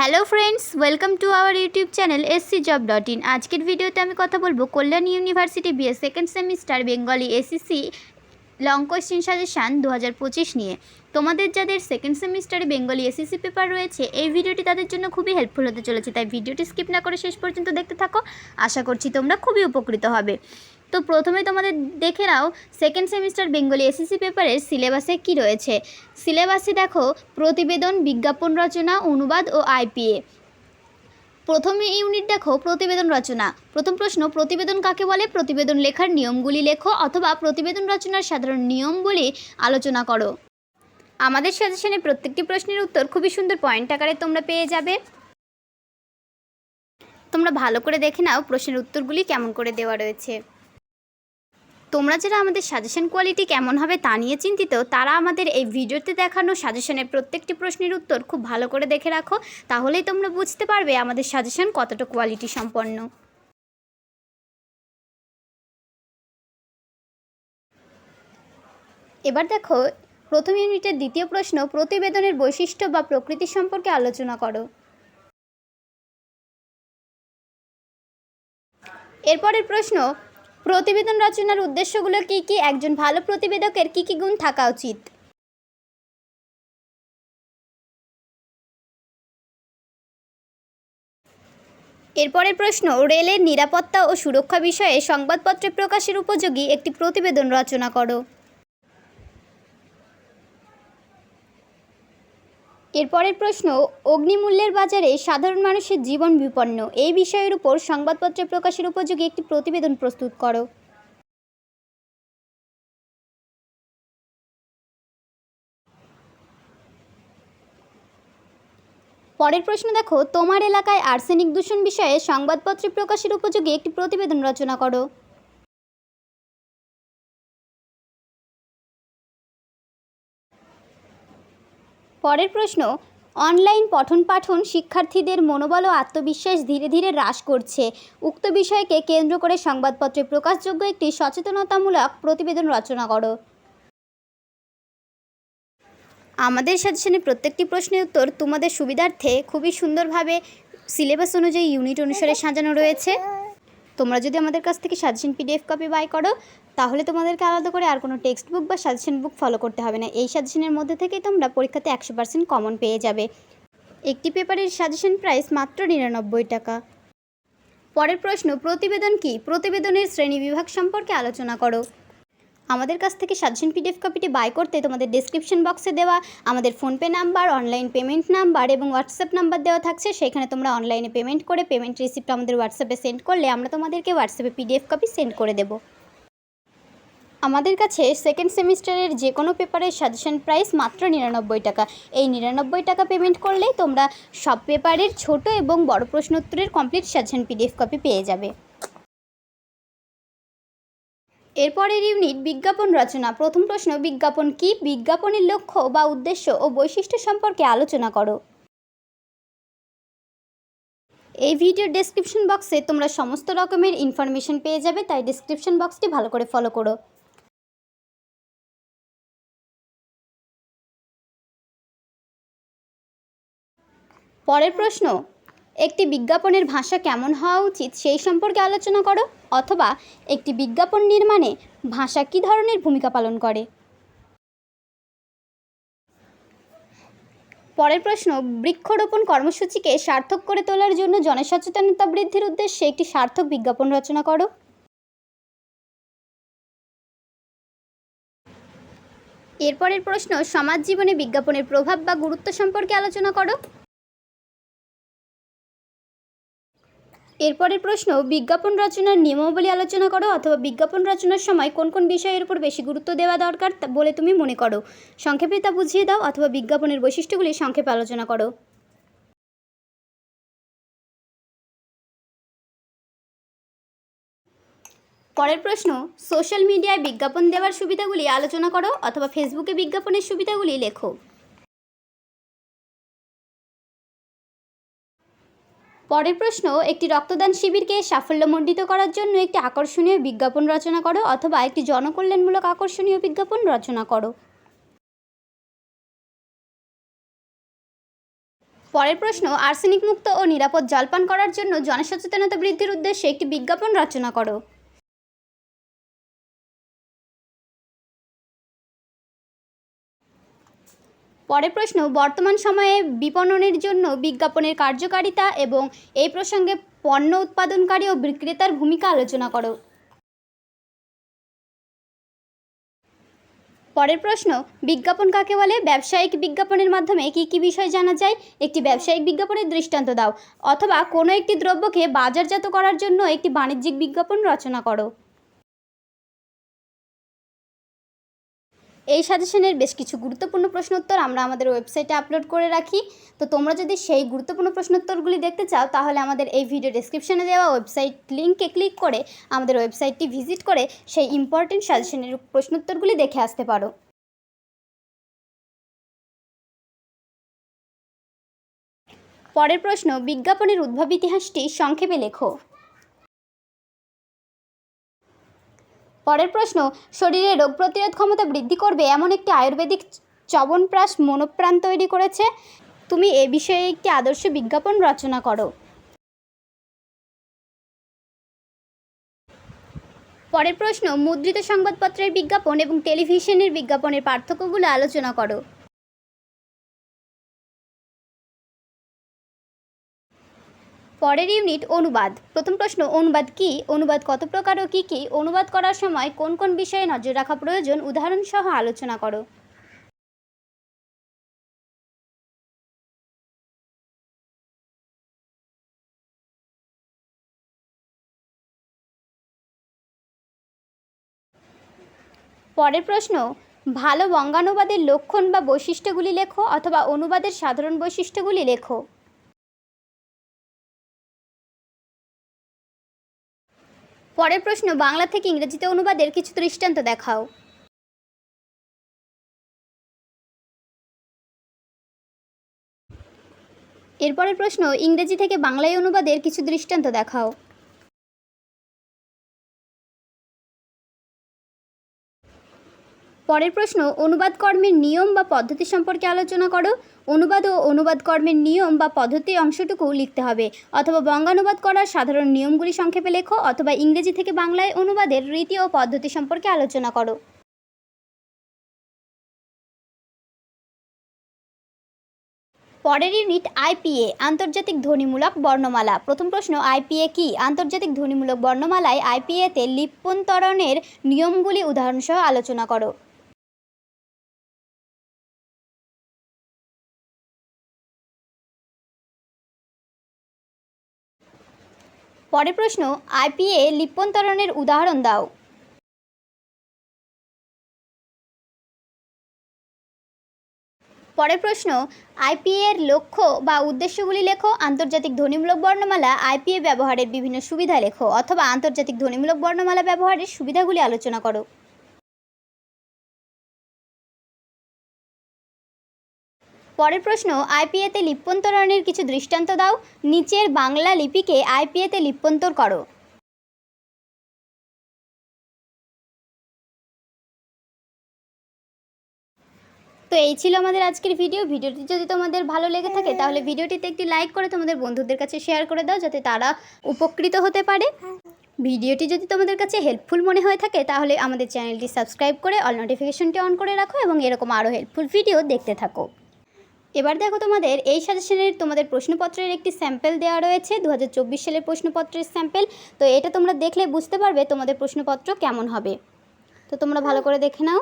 Hello friends welcome to our YouTube channel SC job dot in আজকের ভিডিওতে আমি কথা বলব Kalyan university BA second semester Bengali ACC long question suggestion দু হাজার পঁচিশ নিয়ে। তোমাদের যাদের সেকেন্ড সেমিস্টারে বেঙ্গলি এসিসি পেপার রয়েছে, এই ভিডিওটি তাদের জন্য খুবই হেল্পফুল হতে চলেছে, তাই ভিডিওটি স্কিপ না করে শেষ পর্যন্ত দেখতে থাকো। আশা করছি তোমরা খুবই উপকৃত হবে। তো প্রথমে তোমাদের দেখে নাও সেকেন্ড সেমিস্টার বেঙ্গলি এসএসসি পেপারের সিলেবাসে কি রয়েছে? সিলেবাসে দেখো, প্রতিবেদন, বিজ্ঞাপন রচনা, অনুবাদ ও আইপিএ প্রথমে ইউনিট দেখো, প্রতিবেদন রচনা। প্রথম প্রশ্ন, প্রতিবেদন কাকে বলে? প্রতিবেদন লেখার নিয়মগুলি লেখো অথবা প্রতিবেদন রচনার সাধারণ নিয়মগুলি আলোচনা করো। আমাদের সাজেশনে প্রত্যেকটি প্রশ্নের উত্তর খুবই সুন্দর পয়েন্ট আকারে তোমরা পেয়ে যাবে। তোমরা ভালো করে দেখে নাও প্রশ্নের উত্তরগুলি কেমন করে দেওয়া রয়েছে। তোমরা যারা আমাদের সাজেশন কোয়ালিটি কেমন হবে তা নিয়ে চিন্তিত, তারা আমাদের এই ভিডিওতে দেখানো সাজেশনের প্রত্যেকটি প্রশ্নের উত্তর খুব ভালো করে দেখে রাখো, তাহলেই তোমরা বুঝতে পারবে আমাদের সাজেশন কতটা কোয়ালিটি সম্পন্ন। এবার দেখো, প্রথম ইউনিটের দ্বিতীয় প্রশ্ন, প্রতিবেদনের বৈশিষ্ট্য বা প্রকৃতি সম্পর্কে আলোচনা করো। এরপরের প্রশ্ন প্রতিবেদন রচনার উদ্দেশ্যগুলো কি কি? একজন ভালো প্রতিবেদকের কি কি গুণ থাকা উচিত? এরপরের প্রশ্ন, রেলের নিরাপত্তা ও সুরক্ষা বিষয়ে সংবাদপত্রে প্রকাশের উপযোগী একটি প্রতিবেদন রচনা করো। এরপরের প্রশ্ন, অগ্নিমূল্যের বাজারে সাধারণ মানুষের জীবন বিপন্ন। এই বিষয়ের উপর সংবাদপত্রে প্রকাশের উপযোগী একটি প্রতিবেদন প্রস্তুত করো। পরের প্রশ্ন দেখো, তোমার এলাকায় আর্সেনিক দূষণ বিষয়ে সংবাদপত্রে প্রকাশের উপযোগী একটি প্রতিবেদন রচনা করো। পরের প্রশ্ন, অনলাইন পঠন পাঠন শিক্ষার্থীদের মনোবল ও আত্মবিশ্বাস ধীরে ধীরে হ্রাস করছে। উক্ত বিষয়কে কেন্দ্র করে সংবাদপত্রে প্রকাশযোগ্য একটি সচেতনতামূলক প্রতিবেদন রচনা করো। আমাদের সাজেশনের প্রত্যেকটি প্রশ্নের উত্তর তোমাদের সুবিধার্থে খুবই সুন্দরভাবে সিলেবাস অনুযায়ী ইউনিট অনুসারে সাজানো রয়েছে। তোমরা যদি আমাদের কাছ থেকে সাজেশন পিডিএফ কপি বাই করো, তাহলে তোমাদেরকে আলাদা করে আর কোনো টেক্সট বুক বা সাজেশন বুক ফলো করতে হবে না। এই সাজেশনের মধ্যে থেকেই তোমরা পরীক্ষাতে একশো পার্সেন্ট কমন পেয়ে যাবে। একটি পেপারের সাজেশন প্রাইস মাত্র নিরানব্বই টাকা। পরের প্রশ্ন, প্রতিবেদন কি? প্রতিবেদনের শ্রেণি বিভাগ সম্পর্কে আলোচনা করো। আমাদের কাছ থেকে সাজেশন পিডিএফ কপিটি বাই করতে তোমাদের ডিসক্রিপশন বক্সে দেওয়া আমাদের PhonePe number online payment number এবং হোয়াটসঅ্যাপ নাম্বার দেওয়া থাকছে। সেখানে তোমরা অনলাইনে পেমেন্ট করে পেমেন্ট রিসিপ্ট আমাদের হোয়াটসঅ্যাপে সেন্ড করলে আমরা তোমাদেরকে হোয়াটসঅ্যাপে পিডিএফ কপি সেন্ড করে দেবো। আমাদের কাছে সেকেন্ড সেমিস্টারের যে কোনো পেপারের সাজেশন প্রাইস মাত্র নিরানব্বই টাকা। এই নিরানব্বই টাকা পেমেন্ট করলেই তোমরা সব পেপারের ছোট এবং বড় প্রশ্নোত্তরের কমপ্লিট সাজেশন পিডিএফ কপি পেয়ে যাবে। এরপরের ইউনিট বিজ্ঞাপন রচনা। প্রথম প্রশ্ন, বিজ্ঞাপন কি? বিজ্ঞাপনের লক্ষ্য বা উদ্দেশ্য ও বৈশিষ্ট্য সম্পর্কে আলোচনা করো। এই ভিডিওর ডেসক্রিপশন বক্সে তোমরা সমস্ত রকমের ইনফরমেশন পেয়ে যাবে, তাই ডেসক্রিপশন বক্সটি ভালো করে ফলো করো। পরের প্রশ্ন একটি বিজ্ঞাপনের ভাষা কেমন হওয়া উচিত সেই সম্পর্কে আলোচনা করো, অথবা একটি বিজ্ঞাপন নির্মাণে ভাষা কী ধরনের ভূমিকা পালন করে? পরের প্রশ্ন, বৃক্ষরোপণ কর্মসূচিকে সার্থক করে তোলার জন্য জনসচেতনতা বৃদ্ধির উদ্দেশ্যে একটি সার্থক বিজ্ঞাপন রচনা করো। এরপরের প্রশ্ন, সমাজ জীবনে বিজ্ঞাপনের প্রভাব বা গুরুত্ব সম্পর্কে আলোচনা করো। এরপরের প্রশ্ন, বিজ্ঞাপন রচনার নিয়মাবলী আলোচনা করো অথবা বিজ্ঞাপন রচনার সময় কোন কোন বিষয়ের উপর বেশি গুরুত্ব দেওয়া দরকার বলে তুমি মনে করো। সংক্ষেপে তা বুঝিয়ে দাও অথবা বিজ্ঞাপনের বৈশিষ্ট্যগুলি সংক্ষেপে আলোচনা করো। পরের প্রশ্ন, সোশ্যাল মিডিয়ায় বিজ্ঞাপন দেওয়ার সুবিধাগুলি আলোচনা করো অথবা ফেসবুকে বিজ্ঞাপনের সুবিধাগুলি লেখো। পরের প্রশ্ন, একটি রক্তদান শিবিরকে সাফল্যমণ্ডিত করার জন্য একটি আকর্ষণীয় বিজ্ঞাপন রচনা করো অথবা একটি জনকল্যাণমূলক আকর্ষণীয় বিজ্ঞাপন রচনা করো। পরের প্রশ্ন, আর্সেনিক মুক্ত ও নিরাপদ জলপান করার জন্য জনসচেতনতা বৃদ্ধির উদ্দেশ্যে একটি বিজ্ঞাপন রচনা করো। পরের প্রশ্ন, বর্তমান সময়ে বিপণনের জন্য বিজ্ঞাপনের কার্যকারিতা এবং এই প্রসঙ্গে পণ্য উৎপাদনকারী ও বিক্রেতার ভূমিকা আলোচনা করো। পরের প্রশ্ন, বিজ্ঞাপন কাকে বলে? ব্যবসায়িক বিজ্ঞাপনের মাধ্যমে কী কী বিষয় জানা যায়? একটি ব্যবসায়িক বিজ্ঞাপনের দৃষ্টান্ত দাও। অথবা কোনো একটি দ্রব্যকে বাজারজাত করার জন্য একটি বাণিজ্যিক বিজ্ঞাপন রচনা করো। এই সাজেশনের বেশ কিছু গুরুত্বপূর্ণ প্রশ্নোত্তর আমরা আমাদের ওয়েবসাইটে আপলোড করে রাখি। তো তোমরা যদি সেই গুরুত্বপূর্ণ প্রশ্নোত্তরগুলি দেখতে চাও, তাহলে আমাদের এই ভিডিও ডেসক্রিপশনে দেওয়া ওয়েবসাইট লিঙ্কে ক্লিক করে আমাদের ওয়েবসাইটটি ভিজিট করে সেই ইম্পর্টেন্ট সাজেশনের প্রশ্নোত্তরগুলি দেখে আসতে পারো। পরের প্রশ্ন, বিজ্ঞাপনের উদ্ভব ইতিহাসটি সংক্ষেপে লেখো। পরের প্রশ্ন, শরীরে রোগ প্রতিরোধ ক্ষমতা বৃদ্ধি করবে এমন একটি আয়ুর্বেদিক চবনপ্রাস মনোপ্রাণ তৈরি করেছে। তুমি এ বিষয়ে একটি আদর্শ বিজ্ঞাপন রচনা করো। পরের প্রশ্ন, মুদ্রিত সংবাদপত্রের বিজ্ঞাপন এবং টেলিভিশনের বিজ্ঞাপনের পার্থক্যগুলো আলোচনা করো। পরের ইউনিট অনুবাদ। প্রথম প্রশ্ন, অনুবাদ কি? অনুবাদ কত প্রকার ও কী কী? অনুবাদ করার সময় কোন কোন বিষয়ে নজর রাখা প্রয়োজন? উদাহরণ সহ আলোচনা করো। পরের প্রশ্ন, ভালো বঙ্গানুবাদের লক্ষণ বা বৈশিষ্ট্যগুলি লেখো অথবা অনুবাদের সাধারণ বৈশিষ্ট্যগুলি লেখো। পরের প্রশ্ন, বাংলা থেকে ইংরেজিতে অনুবাদের কিছু দৃষ্টান্ত দেখাও। এরপরের প্রশ্ন, ইংরেজি থেকে বাংলায় অনুবাদের কিছু দৃষ্টান্ত দেখাও। পরের প্রশ্ন, অনুবাদ কর্মের নিয়ম বা পদ্ধতি সম্পর্কে আলোচনা করো। অনুবাদ ও অনুবাদ কর্মের নিয়ম বা পদ্ধতির অংশটুকু লিখতে হবে। অথবা বঙ্গানুবাদ করার সাধারণ নিয়মগুলি সংক্ষেপে লেখো, অথবা ইংরেজি থেকে বাংলায় অনুবাদের রীতি ও পদ্ধতি সম্পর্কে আলোচনা করো। পরের ইউনিট আইপিএ আন্তর্জাতিক ধ্বনিমূলক বর্ণমালা। প্রথম প্রশ্ন আইপিএ কি? আন্তর্জাতিক ধ্বনিমূলক বর্ণমালায় আইপিএতে লিপ্যন্তরণের নিয়মগুলি উদাহরণসহ আলোচনা করো। পরের প্রশ্ন আইপিএ লিপ্যন্তরণের উদাহরণ দাও। পরের প্রশ্ন আইপিএ এর লক্ষ্য বা উদ্দেশ্যগুলি লেখো। আন্তর্জাতিক ধ্বনিমূলক বর্ণমালা আইপিএ ব্যবহারের বিভিন্ন সুবিধা লেখো, অথবা আন্তর্জাতিক ধ্বনিমূলক বর্ণমালা ব্যবহারের সুবিধাগুলি আলোচনা করো। পরের প্রশ্ন আইপিএতে লিপ্যন্তরণের কিছু দৃষ্টান্ত দাও। নিচের বাংলা লিপিকে আইপিএতে লিপ্যন্তর করো। তো এই ছিল আমাদের আজকের ভিডিও। ভিডিওটি যদি তোমাদের ভালো লেগে থাকে, তাহলে ভিডিওটিতে একটি লাইক করে তোমাদের বন্ধুদের কাছে শেয়ার করে দাও, যাতে তারা উপকৃত হতে পারে। ভিডিওটি যদি তোমাদের কাছে হেল্পফুল মনে হয়ে থাকে, তাহলে আমাদের চ্যানেলটি সাবস্ক্রাইব করে অল নোটিফিকেশনটি অন করে রাখো এবং এরকম আরও হেল্পফুল ভিডিও দেখতে থাকো। এবার দেখো তোমাদের, এই সাজেশনের তোমাদের প্রশ্নপত্রের একটি স্যাম্পেল দেওয়া রয়েছে দু হাজার চব্বিশ সালের প্রশ্নপত্রের স্যাম্পেল তো এটা তোমরা দেখলে বুঝতে পারবে তোমাদের প্রশ্নপত্র কেমন হবে। তো তোমরা ভালো করে দেখে নাও।